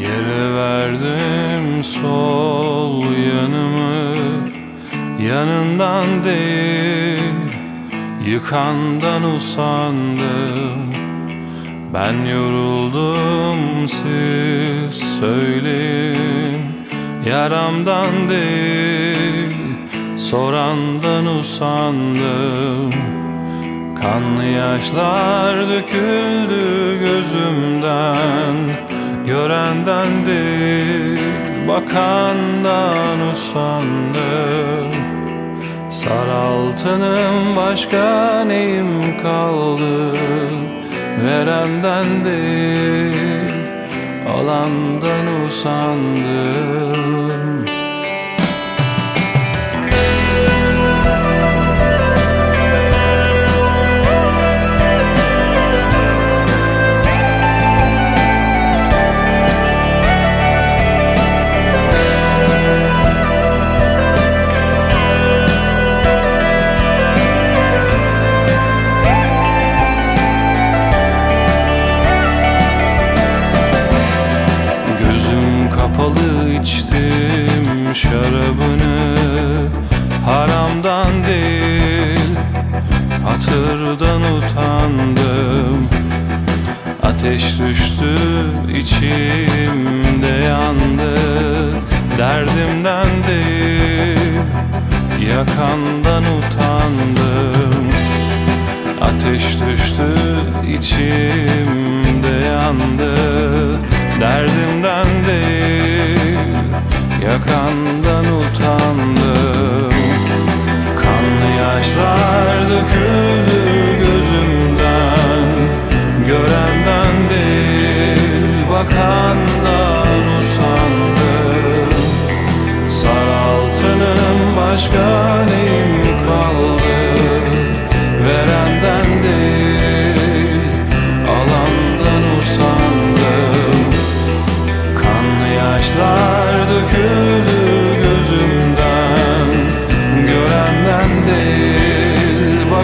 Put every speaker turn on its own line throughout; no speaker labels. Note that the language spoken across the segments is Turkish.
Yere verdim sol yanımı. Yanından değil Yıkandan usandım. Ben yoruldum siz söyleyin. Yaramdan değil Sorandan usandım. Kanlı yaşlar döküldü gözümden Görenden değil bakandan usandım. Sar altınım başka neyim kaldı? Verenden değil alandan usandım Kapalı içtim şarabını. Haramdan değil hatırdan utandım. Ateş düştü içimde yandı. Derdimden değil yakandan utandım. Ateş düştü içimde yandı. Derdimden değil yakandan utandım. Kanlı yaşlar döküldü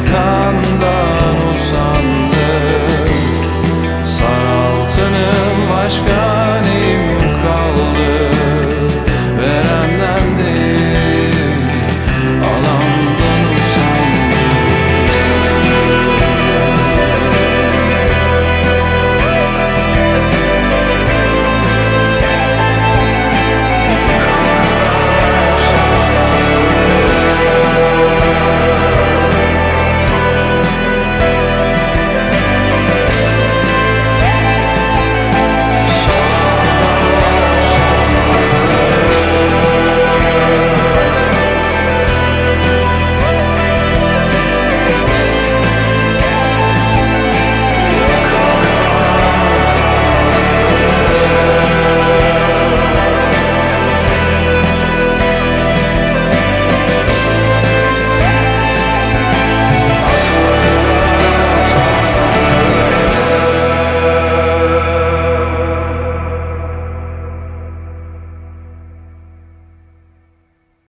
bakandan usandım. Sar altınım başka